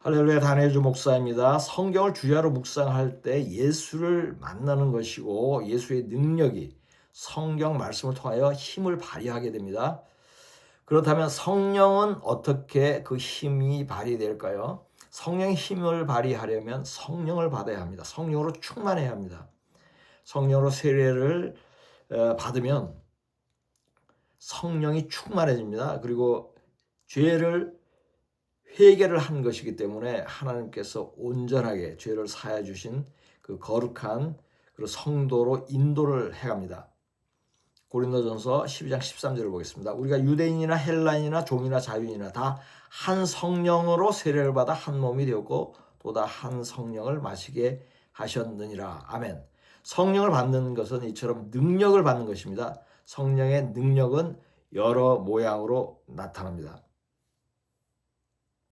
할렐루야 단해주 목사입니다. 성경을 주야로 묵상할 때 예수를 만나는 것이고 예수의 능력이 성경 말씀을 통하여 힘을 발휘하게 됩니다. 그렇다면 성령은 어떻게 그 힘이 발휘될까요? 성령의 힘을 발휘하려면 성령을 받아야 합니다. 성령으로 충만해야 합니다. 성령으로 세례를 어, 받으면 성령이 충만해집니다. 그리고 죄를 회개를 한 것이기 때문에 하나님께서 온전하게 죄를 사해 주신 그 거룩한 그 성도로 인도를 해갑니다. 고린도전서 12장 13절을 보겠습니다. 우리가 유대인이나 헬라인이나 종이나 자유인이나 다 한 성령으로 세례를 받아 한 몸이 되었고 또다 한 성령을 마시게 하셨느니라. 아멘. 성령을 받는 것은 이처럼 능력을 받는 것입니다. 성령의 능력은 여러 모양으로 나타납니다.